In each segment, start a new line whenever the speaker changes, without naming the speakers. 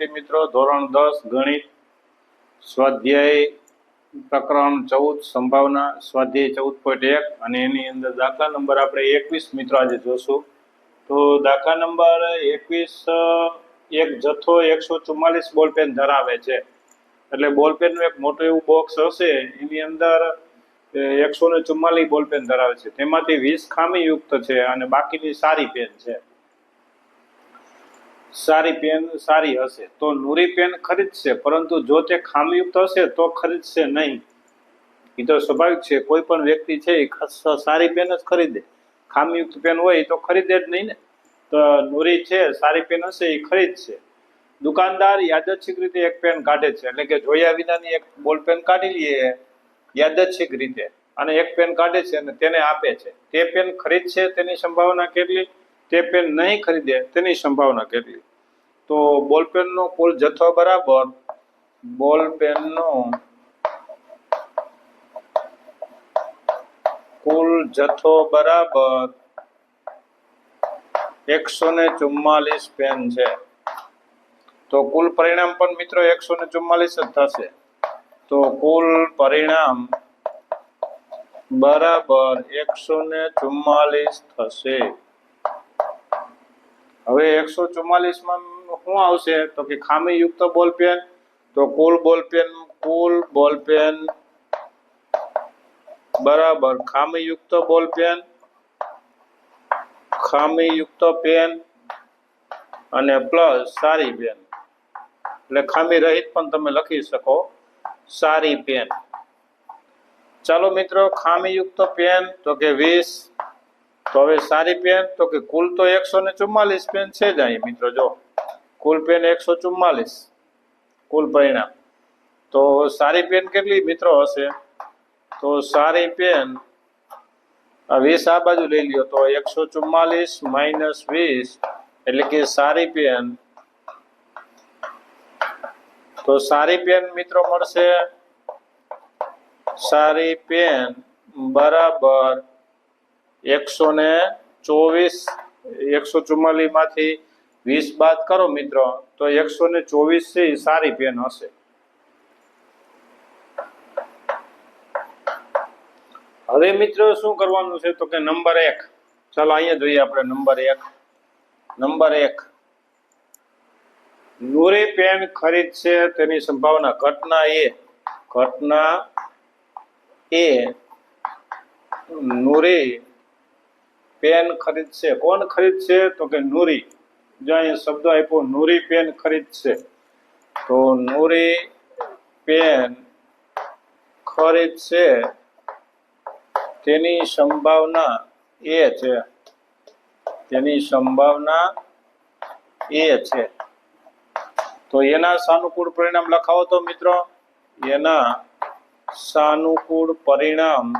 વિદ્યાર્થી મિત્રો, ધોરણ દસ, ગણિત, સ્વાધ્યાય પ્રકરણ ચૌદ, સંભાવના, સ્વાધ્યાય ચૌદ પોઈન્ટ એક અને એની અંદર દાખલા નંબર આપણે એકવીસ મિત્રો આજે જોશું. તો દાખલા નંબર એકવીસ, એક જથ્થો એકસો ચુમ્માલીસ બોલપેન ધરાવે છે. એટલે બોલપેનનું એક મોટું એવું બોક્સ હશે, એની અંદર એકસો ને ચુમ્માલીસ બોલપેન ધરાવે છે. તેમાંથી વીસ ખામીયુક્ત છે અને બાકીની સારી પેન છે. સારી પેન સારી હશે. તો નૂરી પેન ખરીદશે પરંતુ જો તે ખામીયુક્ત હશે, તો ખરીદશે નહીં. એ તો સ્વાભાવિક છે, કોઈ પણ વ્યક્તિ છે એ સારી પેન જ ખરીદે. ખામીયુક્ત પેન હોય એ તો ખરીદે જ નહીં ને. તો નૂરી છે, સારી પેન હશે એ ખરીદશે દુકાનદાર યાદચ્છિક રીતે એક પેન કાઢે છે, એટલે કે જોયા વિનાની એક બોલ પેન કાઢી લઈએ યાદચ્છિક રીતે. અને એક પેન કાઢે છે અને તેને આપે છે. તે પેન ખરીદશે તેની સંભાવના કેટલી? તે પેન નહીં ખરીદે તેની સંભાવના કેટલી? તો બોલપેનનો કુલ જથ્થો બરાબર બોલપેનનો કુલ જથ્થો બરાબર એકસો ને ચુમ્માલીસ પેન છે. તો કુલ પરિણામ પણ મિત્રો એકસો ને ચુમ્માલીસ જ થશે. તો કુલ પરિણામ બરાબર એકસો ને ચુમ્માલીસ થશે. હવે એકસો ચુમ્માલીસમાં શું આવશે? તો કે ખામીયુક્ત બોલપેન તો કુલ બોલપેન કુલ બોલપેન બરાબર. ખામીયુક્ત બોલપેન ખામીયુક્ત પેન અને પ્લસ સારી પેન. એટલે ખામી રહિત પણ તમે લખી શકો. સારી પેન. ચાલો મિત્રો, ખામીયુક્ત પેન, તો કે વીસ તો હવે સારી પેન, તો કે કુલ તો એકસો ને ચુમ્માલીસ પેન છે જ અહીં, મિત્રો, જો. કુલ પેન એકસો ચુમ્માલીસ. કુલ પરિણામ. તો સારી પેન કેટલી, મિત્રો, હશે? તો સારી પેન વીસ આ બાજુ લઈ લ્યો, તો એકસો ચુમ્માલીસ માઇનસ વીસ, એટલે કે સારી પેન. તો સારી પેન, મિત્રો, મળશે? સારી પેન બરાબર એકસો ને ચોવીસ, એકસો ચુમ્માલીસમાંથી વીસ બાદ કરો મિત્રો, તો એકસો ને ચોવીસ છે એ સારી પેન હશે. હવે મિત્રો શું કરવાનું છે તો કે નંબર એક. ચાલો અહીંયા જોઈએ આપણે નંબર એક. નંબર એક. નૂરી પેન ખરીદશે તેની સંભાવના ઘટના એ ઘટના એ, નૂરી પેન ખરીદશે. કોણ ખરીદશે? તો કે નૂરી. જો અહીંયા શબ્દ આપ્યો, નૂરી પેન ખરીદશે. તો નૂરી પેન ખરીદશે. તેની સંભાવના એ છે. તેની સંભાવના એ છે. તો એના સાનુકૂળ પરિણામ લખાવો તો મિત્રો. એના સાનુકૂળ પરિણામ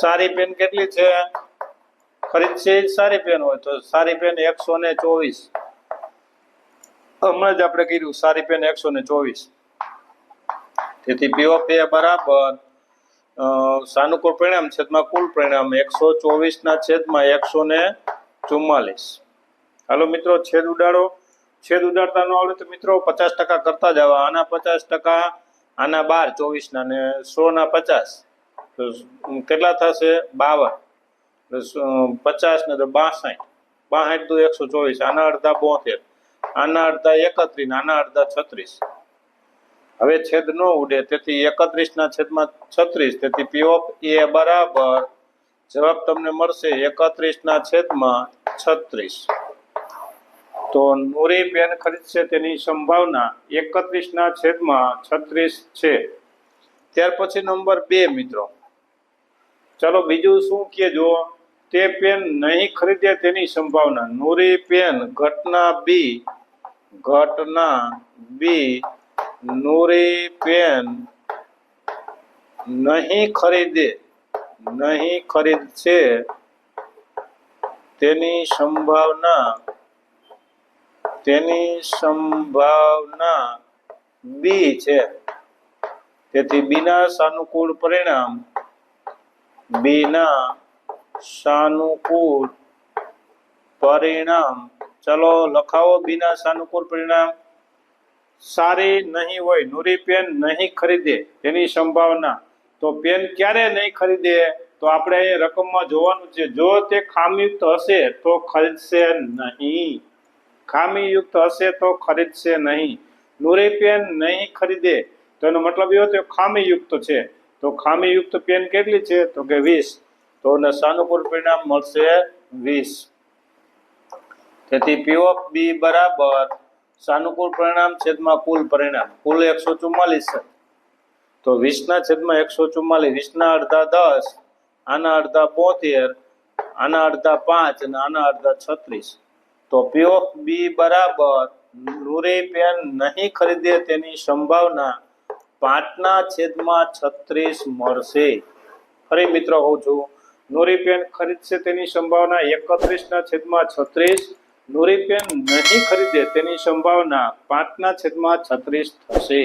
સારી પેન કેટલી છે? ખરીદશે સારી પેન હોય તો સારી પેન એકસો ને ચોવીસ. હમણાં જ આપણે કીધું સારી પેન એકસો ને ચોવીસ. તેથી પીઓપી બરાબર. સાનુકૂળ પરિણામ છેદમાં કુલ પરિણામ એકસો ચોવીસ ના છેદમાં એકસો ને ચુમ્માલીસ. હાલો મિત્રો, છેદ ઉડાડો. છેદ ઉડાડતા ન આવડે તો મિત્રો પચાસ ટકા કરતા જવા આના પચાસ ટકા, આના બાર ચોવીસ ના ને સો ના પચાસ. કેટલા થશે? બાવન. પચાસ ને તો બાસઠ. બાસઠ તો એકસો ચોવીસ, આના અડધા બોતેર. આના અડધા એકત્રીસ આના અડધા છત્રીસ. હવે છેદ ન ઉડે, તેથી એકત્રીસ ના છેદમાં છત્રીસ, તેથી પી ઓફ એ બરાબર, જવાબ તમને મળશે, એકત્રીસ ના છેદમાં છત્રીસ. તો નૂરી પેન ખરીદશે તેની સંભાવના એકત્રીસ ના છેદમાં છત્રીસ છે. ત્યાર પછી નંબર બે, મિત્રો. ચલો બીજું શું કે જો તે પેન નહીં ખરીદે તેની સંભાવના. નૂરી પેન, ઘટના બી ઘટના બી, નૂરી પેન નહીં ખરીદે, નહીં ખરીદશે તેની સંભાવના તેની સંભાવના બી છે. તેથી બીના સાનુકૂળ પરિણામ બીના સાનુકૂળ પરિણામ ચલો લખાવો બીના સાનુકૂળ પરિણામ સારી નહીં હોય નૂરી પેન નહીં ખરીદે તેની સંભાવના તો પેન ક્યારે નહીં ખરીદે તો આપણે અહીં રકમમાં જોવાનું છે, જો તે ખામીયુક્ત હશે તો ખરીદશે નહીં। ખામીયુક્ત હશે તો ખરીદશે નહીં। નૂરી પેન નહીં ખરીદે, તો એનો મતલબ એવો તે ખામીયુક્ત છે। તો ખામીયુક્ત પેન કેટલી છે? તો કે વીસ. તો સાનુકૂળ પરિણામ મળશે વીસ. તેથી પી બી બરાબર સાનુકૂળ પરિણામ છેદમાં કુલ પરિણામ. કુલ એકસો ચુમ્માલીસ છે. તો વીસના છેદમાં એકસો ચુમ્માલીસ. વીસના અડધા દસ, આના અડધા બોતેર, આના અડધા પાંચ અને આના અડધા છત્રીસ. તો પી ઓફ બી બરાબર નૂરે પેન નહીં ખરીદે તેની સંભાવના પાંચના છેદમાં છત્રીસ મળશે. ફરી મિત્રો કહું છું. નૂરી પેન ખરીદશે તેની સંભાવના એકત્રીસના છેદમાં છત્રીસ. નૂરી પેન નહીં ખરીદે તેની સંભાવના પાંચના છેદમાં છત્રીસ થશે.